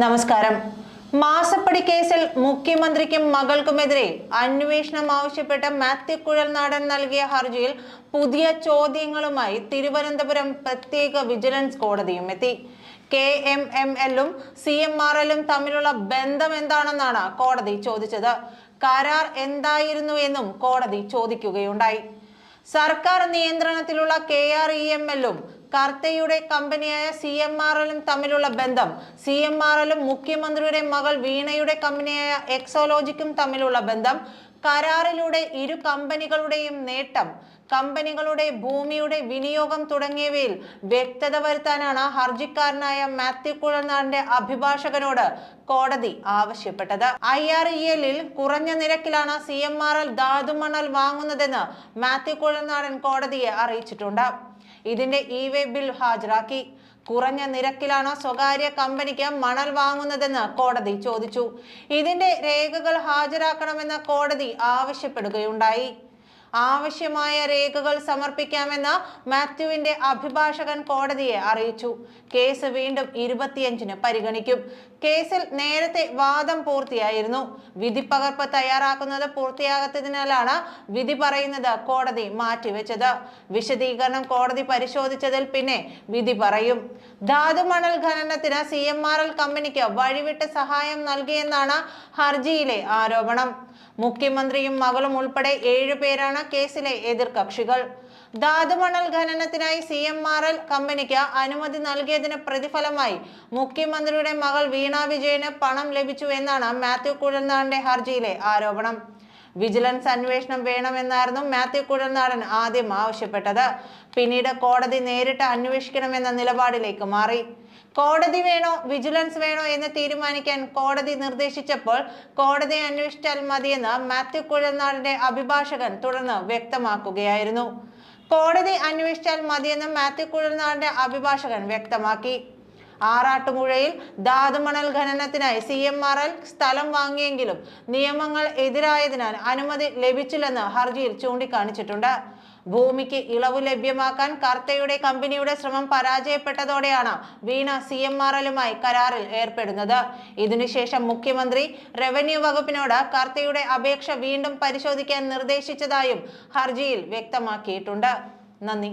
നമസ്കാരം. മാസപ്പടി കേസിൽ മുഖ്യമന്ത്രിക്കും മകൾക്കുമെതിരെ അന്വേഷണം ആവശ്യപ്പെട്ട മാത്യു കുഴൽനാടൻ നൽകിയ ഹർജിയിൽ പുതിയ ചോദ്യങ്ങളുമായി തിരുവനന്തപുരം പ്രത്യേക വിജിലൻസ് കോടതിയും എത്തി. കെ എം എം എല്ലും സി എം ആർ എല്ലും തമ്മിലുള്ള ബന്ധം എന്താണെന്നാണ് കോടതി ചോദിച്ചത്. കരാർ എന്തായിരുന്നു എന്നും കോടതി ചോദിക്കുകയുണ്ടായി. സർക്കാർ നിയന്ത്രണത്തിലുള്ള കെ ആർ ഇ എം എല്ലും കർത്തയുടെ കമ്പനിയായ സി എം ആർ എല്ലും തമ്മിലുള്ള ബന്ധം. സി എം ആർ എല്ലും മുഖ്യമന്ത്രിയുടെ മകൾ വീണയുടെ കമ്പനിയായ എക്സോലോജിക്കും തമ്മിലുള്ള ബന്ധം. കരാറിലൂടെ ഇരു കമ്പനികളുടെയും നേട്ടം. കമ്പനികളുടെ ഭൂമിയുടെ വിനിയോഗം തുടങ്ങിയവയിൽ വ്യക്തത വരുത്താനാണ് ഹർജിക്കാരനായ മാത്യു കുഴൽനാടിന്റെ അഭിഭാഷകനോട് കോടതി ആവശ്യപ്പെട്ടത്. ഐ ആർ ഇ എല്ലിൽ കുറഞ്ഞ നിരക്കിലാണ് സി എം ആർ എൽ ധാതുമണൽ വാങ്ങുന്നതെന്ന് മാത്യു കുഴൽനാടൻ കോടതിയെ അറിയിച്ചിട്ടുണ്ട്. ഇതിന്റെ ഇ വേ ബിൽ ഹാജരാക്കി. കുറഞ്ഞ നിരക്കിലാണ് സ്വകാര്യ കമ്പനിക്ക് മണൽ വാങ്ങുന്നതെന്ന് കോടതി ചോദിച്ചു. ഇതിന്റെ രേഖകൾ ഹാജരാക്കണമെന്ന് കോടതി ആവശ്യപ്പെടുകയുണ്ടായി. ആവശ്യമായ രേഖകൾ സമർപ്പിക്കാമെന്ന് മാത്യുവിന്റെ അഭിഭാഷകൻ കോടതിയെ അറിയിച്ചു. കേസ് വീണ്ടും ഇരുപത്തിയഞ്ചിന് പരിഗണിക്കും. കേസിൽ നേരത്തെ വാദം പൂർത്തിയായിരുന്നു. വിധി പകർപ്പ് തയ്യാറാക്കുന്നത് പൂർത്തിയാകാത്തതിനാലാണ് വിധി പറയുന്നത് കോടതി മാറ്റിവെച്ചത്. വിശദീകരണം കോടതി പരിശോധിച്ചതിൽ പിന്നെ വിധി പറയും. ധാതുമണൽ ഖനനത്തിന് സി എം ആർ എൽ കമ്പനിക്ക് വഴിവിട്ട് സഹായം നൽകിയെന്നാണ് ഹർജിയിലെ ആരോപണം. മുഖ്യമന്ത്രിയും മകളും ഉൾപ്പെടെ ഏഴുപേരാണ് കേസിലെ എതിർകക്ഷികൾ ധാതുമണൽ ഖനനത്തിനായി സി എം ആർ എൽ കമ്പനിക്ക് അനുമതി നൽകിയതിന് പ്രതിഫലമായി മുഖ്യമന്ത്രിയുടെ മകൾ വീണ വിജയന് പണം ലഭിച്ചു എന്നാണ് മാത്യു കുഴൽനാടന്റെ ഹർജിയിലെ ആരോപണം. വിജിലൻസ് അന്വേഷണം വേണമെന്നായിരുന്നു മാത്യു കുഴൽനാടൻ ആദ്യം ആവശ്യപ്പെട്ടത്. പിന്നീട് കോടതി നേരിട്ട് അന്വേഷിക്കണമെന്ന നിലപാടിലേക്ക് മാറി. കോടതി വേണോ? വിജിലൻസ് വേണോ എന്ന് തീരുമാനിക്കാൻ കോടതി നിർദ്ദേശിച്ചപ്പോൾ കോടതി അന്വേഷിച്ചാൽ മതിയെന്ന് മാത്യു കുഴൽനാടിന്റെ അഭിഭാഷകൻ തുടർന്ന് വ്യക്തമാക്കുകയായിരുന്നു. കോടതി അന്വേഷിച്ചാൽ മതിയെന്ന് മാത്യു കുഴൽനാടിന്റെ അഭിഭാഷകൻ വ്യക്തമാക്കി. ആറാട്ടുപുഴയിൽ ധാതുമണൽ ഖനനത്തിനായി സി എം ആർ എൽ സ്ഥലം വാങ്ങിയെങ്കിലും നിയമങ്ങൾ എതിരായതിനാൽ അനുമതി ലഭിച്ചില്ലെന്ന് ഹർജിയിൽ ചൂണ്ടിക്കാണിച്ചിട്ടുണ്ട്. ഭൂമിക്ക് ഇളവ് ലഭ്യമാക്കാൻ കർത്തയുടെ കമ്പനിയുടെ ശ്രമം പരാജയപ്പെട്ടതോടെയാണ് വീണ സി എം ആർ എല്ലുമായി കരാറിൽ ഏർപ്പെടുന്നത്. ഇതിനുശേഷം മുഖ്യമന്ത്രി റവന്യൂ വകുപ്പിനോട് കർത്തയുടെ അപേക്ഷ വീണ്ടും പരിശോധിക്കാൻ നിർദ്ദേശിച്ചതായും ഹർജിയിൽ വ്യക്തമാക്കിയിട്ടുണ്ട്. നന്ദി.